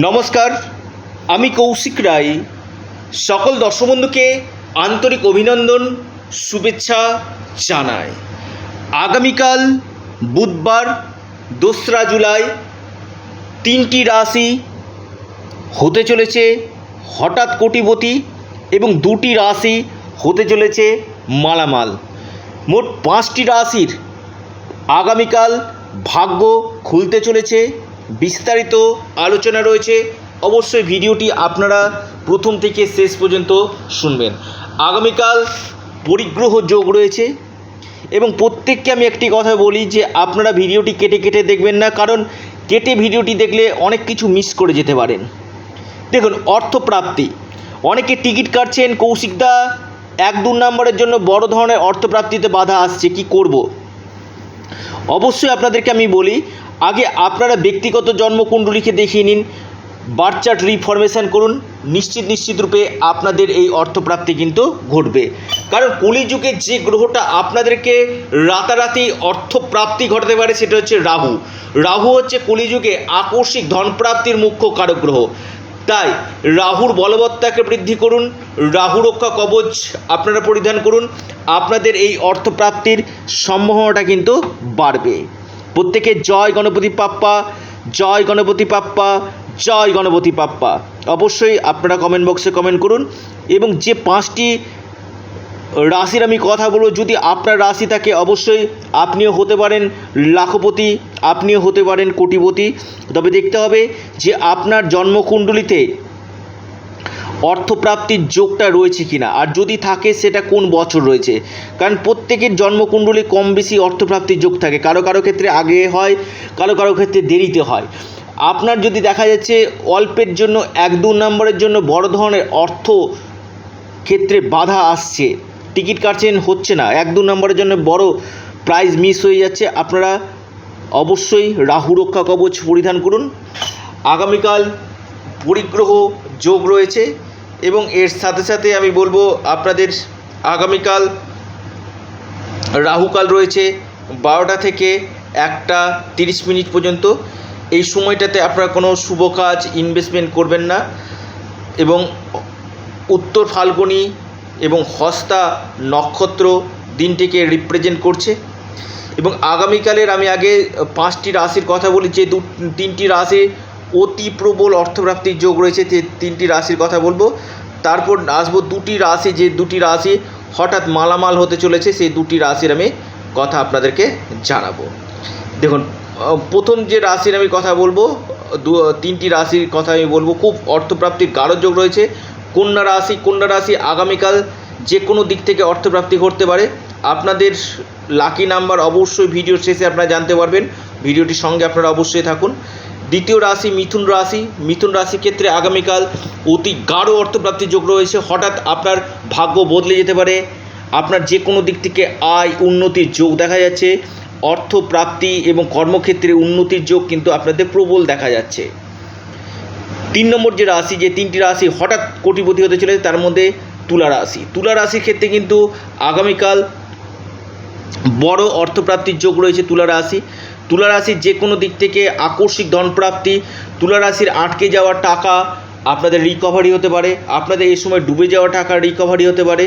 নমস্কার, আমি কৌশিক রায়। সকল দর্শক বন্ধুকে আন্তরিক অভিনন্দন, শুভেচ্ছা জানাই। আগামীকাল বুধবার, দোসরা জুলাই, তিনটি রাশি হতে চলেছে হঠাৎ কোটিপতি এবং দুটি রাশি হতে চলেছে মালামাল। মোট পাঁচটি রাশির আগামীকাল ভাগ্য খুলতে চলেছে। বিস্তারিত আলোচনা রয়েছে। অবশ্যই ভিডিওটি আপনারা প্রথম থেকে শেষ পর্যন্ত শুনবেন। আগামীকাল পরিগ্রহ যোগ রয়েছে এবং প্রত্যেককে আমি একটি কথা বলি যে আপনারা ভিডিওটি কেটে কেটে দেখবেন না, কারণ কেটে ভিডিওটি দেখলে অনেক কিছু মিস করে যেতে পারেন। দেখুন, অর্থপ্রাপ্তি। অনেকে টিকিট কাটছেন কৌশিকদা এক দু নম্বরের জন্য বড় ধরনের অর্থপ্রাপ্তিতে বাধা আসছে, কি করব। অবশ্যই আপনাদেরকে আমি বলি আগে আপনারা ব্যক্তিগত জন্মকুণ্ডলীকে দেখিয়ে নিন, বার্থ চার্ট রিফরমেশন করুন, নিশ্চিত নিশ্চিত রূপে আপনাদের এই অর্থপ্রাপ্তি কিন্তু ঘটবে। কারণ কলিযুগে যে গ্রহটা আপনাদেরকে রাতারাতি অর্থপ্রাপ্তি ঘটাতে পারে সেটা হচ্ছে রাহু। রাহু হচ্ছে কলিযুগে আকস্মিক ধনপ্রাপ্তির মুখ্য কারক গ্রহ। তাই রাহুর বলবত্তাকে বৃদ্ধি করুন, রাহু রক্ষা কবচ আপনারা পরিধান করুন, আপনাদের এই অর্থপ্রাপ্তির সম্ভাবনাটা কিন্তু বাড়বে। প্রত্যেকে জয় গণপতি পাপ্পা, জয় গণপতি পাপ্পা, জয় গণপতি পাপ্পা। অবশ্যই আপনারা কমেন্ট বক্সে কমেন্ট করুন এবং যে পাঁচটি রাশির আমি কথা বলব, যদি আপনার রাশি থাকে, অবশ্যই আপনিও হতে পারেন লাখপতি, আপনিও হতে পারেন কোটিপতি। তবে দেখতে হবে যে আপনার জন্মকুণ্ডলিতে অর্থপ্রাপ্তির যোগটা রয়েছে কিনা? আর যদি থাকে, সেটা কোন বছর রয়েছে? কারণ প্রত্যেকের জন্মকুণ্ডলী কম বেশি অর্থপ্রাপ্তির যোগ থাকে। কারও কারও ক্ষেত্রে আগে হয়, কারও কারও ক্ষেত্রে দেরিতে হয়। আপনার যদি দেখা যাচ্ছে, অল্পের জন্য এক দু নম্বরের জন্য বড় ধরনের অর্থ ক্ষেত্রে বাধা আসছে, টিকিট কাটছেন হচ্ছে না, এক দু নম্বরের জন্য বড় প্রাইজ মিস হয়ে যাচ্ছে, আপনারা অবশ্যই রাহু রক্ষা কবচ পরিধান করুন। আগামীকাল পরিগ্রহ যোগ রয়েছে। এবং এর সাথে সাথে আমি বলব আপনাদের আগামীকাল, রাহুকাল রয়েছে বারোটা থেকে একটা তিরিশ মিনিট পর্যন্ত। এই সময়টাতে আপনারা কোনো শুভ কাজ ইনভেস্টমেন্ট করবেন না এবং উত্তর ফাল্গুনি এবং হস্তা নক্ষত্র দিনটিকে রিপ্রেজেন্ট করছে। এবং আগামীকালের আমি আগে পাঁচটি রাশির কথা বলি, যে দু, তিনটি রাশি অতি প্রবল অর্থপ্রাপ্তির যোগ রয়েছে, তে তিনটি রাশির কথা বলব। তারপর আসব দুটি রাশি, যে দুটি রাশি হঠাৎ মালামাল হতে চলেছে, সেই দুটি রাশির আমি কথা আপনাদেরকে জানাব। দেখুন প্রথম যে রাশির আমি কথা বলব, দু, তিনটি রাশির কথা আমি বলব, খুব অর্থপ্রাপ্তির গাঢ় যোগ রয়েছে। কন্যা রাশি কন্যা রাশি আগামীকাল যে কোনো দিক থেকে অর্থপ্রাপ্তি করতে পারে। আপনাদের লাকি নাম্বার অবশ্যই ভিডিওর শেষে আপনারা জানতে পারবেন। ভিডিওটির সঙ্গে আপনারা অবশ্যই থাকুন। দ্বিতীয় রাশি মিথুন রাশি। মিথুন রাশির ক্ষেত্রে আগামীকাল অতি গাঢ় অর্থপ্রাপ্তির যোগ রয়েছে। হঠাৎ আপনার ভাগ্য বদলে যেতে পারে। আপনার যে কোনো দিক থেকে আয় উন্নতির যোগ দেখা যাচ্ছে। অর্থপ্রাপ্তি এবং কর্মক্ষেত্রে উন্নতির যোগ কিন্তু আপনাদের প্রবল দেখা যাচ্ছে। তিন নম্বর যে রাশি, যে তিনটি রাশি হঠাৎ কোটিপতি হতে চলেছে, তার মধ্যে তুলা রাশি। তুলা রাশির ক্ষেত্রে কিন্তু আগামীকাল বড় অর্থপ্রাপ্তির যোগ রয়েছে তুলা রাশি। তুলা রাশির যে কোনো দিক থেকে আকস্মিক ধনপ্রাপ্তি, তুলা রাশির আটকে যাওয়া টাকা আপনাদের রিকভারি হতে পারে। আপনাদের এই সময় ডুবে যাওয়া টাকা রিকভারি হতে পারে।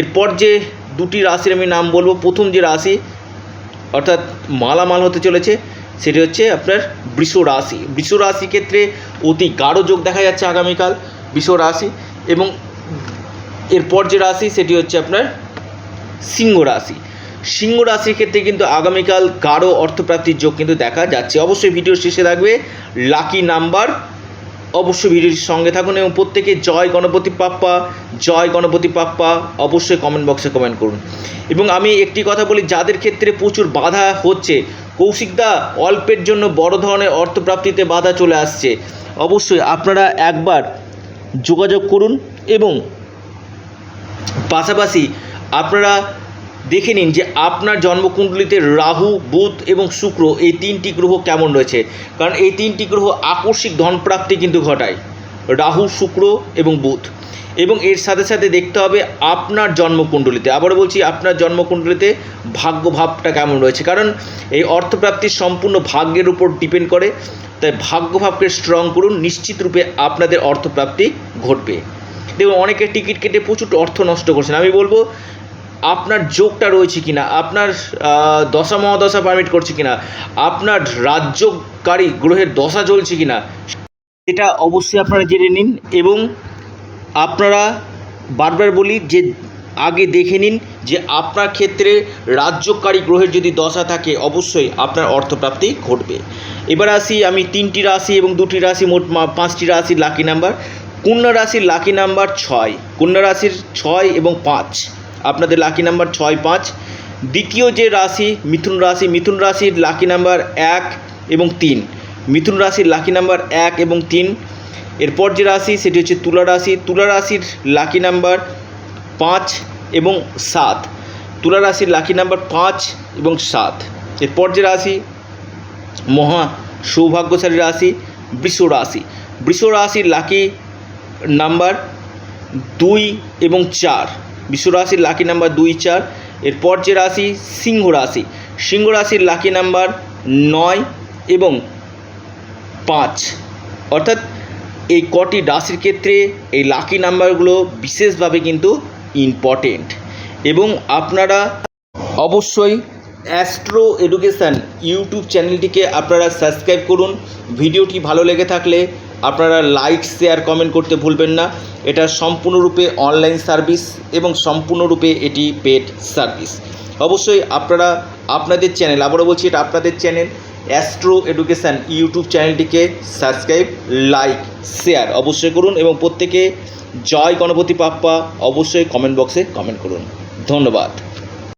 এরপর যে দুটি রাশির আমি নাম বলব, প্রথম যে রাশি, অর্থাৎ মালামাল হতে চলেছে, সেটি হচ্ছে আপনার বৃষ রাশি। বৃষ রাশি ক্ষেত্রে অতি গাঢ় যোগ দেখা যাচ্ছে আগামীকাল বৃষ রাশি এবং এরপর যে রাশি, সেটি হচ্ছে আপনার সিংহ রাশি। সিংহ রাশির ক্ষেত্রে কিন্তু আগামীকাল গাঢ় অর্থপ্রাপ্তির যোগ কিন্তু দেখা যাচ্ছে। অবশ্যই ভিডিও শেষে থাকবে লাকি নাম্বার অবশ্যই ভিডিওটির সঙ্গে থাকুন এবং প্রত্যেকে জয় গণপতি পাপ্পা, জয় গণপতি পাপ্পা অবশ্যই কমেন্ট বক্সে কমেন্ট করুন। এবং আমি একটি কথা বলি, যাদের ক্ষেত্রে প্রচুর বাধা হচ্ছে কৌশিকদা অল্পের জন্য বড় ধরনের অর্থপ্রাপ্তিতে বাধা চলে আসছে। অবশ্যই আপনারা একবার যোগাযোগ করুন এবং পাশাপাশি আপনারা দেখে নিন যে আপনার জন্মকুণ্ডলিতে রাহু, বুধ এবং শুক্র এই তিনটি গ্রহ কেমন রয়েছে। কারণ এই তিনটি গ্রহ আকস্মিক ধনপ্রাপ্তি কিন্তু ঘটায়। রাহু, শুক্র এবং বুধ। এবং এর সাথে সাথে দেখতে হবে আপনার জন্মকুণ্ডলিতে। আবারও বলছি, আপনার জন্মকুণ্ডলিতে ভাগ্য ভাবটা কেমন রয়েছে? কারণ এই অর্থপ্রাপ্তি সম্পূর্ণ ভাগ্যের উপর ডিপেন্ড করে। তাই ভাগ্যভাবকে স্ট্রং করুন, নিশ্চিত রূপে আপনাদের অর্থপ্রাপ্তি ঘটবে। দেখুন, অনেকে টিকিট কেটে প্রচুর অর্থ নষ্ট করছেন। আমি বলব আপনার যোগটা রয়েছে কিনা, আপনার দশা মহাদশা পারমিট করছে কি না আপনার রাজ্যকারী গ্রহের দশা চলছে কিনা এটা অবশ্যই আপনারা জেনে নিন এবং আপনারা বারবার বলি যে, আগে দেখে নিন যে আপনার ক্ষেত্রে রাজ্যকারী গ্রহের যদি দশা থাকে, অবশ্যই আপনার অর্থপ্রাপ্তি ঘটবে। এবার আসি আমি তিনটি রাশি এবং দুটি রাশি, মোট পাঁচটি রাশির লাকি নাম্বার কন্যা রাশির লাকি নাম্বার ছয়। কন্যা রাশির ছয় এবং পাঁচ। আপনাদের লাকি নাম্বার ছয় পাঁচ। দ্বিতীয় যে রাশি, মিথুন রাশি, মিথুন রাশির লাকি নাম্বার এক এবং তিন। মিথুন রাশির লাকি নাম্বার এক এবং তিন। এরপর যে রাশি, সেটি হচ্ছে তুলা রাশি। তুলা রাশির লাকি নাম্বার পাঁচ এবং সাত। তুলা রাশির লাকি নাম্বার পাঁচ এবং সাত। এরপর যে রাশি, মহা সৌভাগ্যশালী রাশি, বৃষ রাশি। বৃষ রাশির লাকি নাম্বার দুই এবং চার। বৃষ রাশির লাকি নাম্বার দুই, চার। এরপর যে রাশি, সিংহ রাশি। সিংহ রাশির লাকি নাম্বার নয় এবং পাঁচ। অর্থাৎ এই কটি রাশির ক্ষেত্রে এই লাকি নাম্বারগুলো বিশেষভাবে কিন্তু ইম্পর্টেন্ট এবং আপনারা অবশ্যই অ্যাস্ট্রো এডুকেশান ইউটিউব চ্যানেলটিকে আপনারা সাবস্ক্রাইব করুন। ভিডিওটি ভালো লেগে থাকলে আপনারা লাইক শেয়ার কমেন্ট করতে ভুলবেন না। এটা সম্পূর্ণরূপে অনলাইন সার্ভিস এবং সম্পূর্ণরূপে এটি পেড সার্ভিস অবশ্যই আপনারা আপনাদের চ্যানেল আবারও বলছি, এটা আপনাদের চ্যানেল অ্যাস্ট্রো এডুকেশান ইউটিউব চ্যানেলটিকে সাবস্ক্রাইব লাইক শেয়ার অবশ্যই করুন এবং প্রত্যেকে জয় গণপতি পাপ্পা অবশ্যই কমেন্ট বক্সে কমেন্ট করুন। ধন্যবাদ।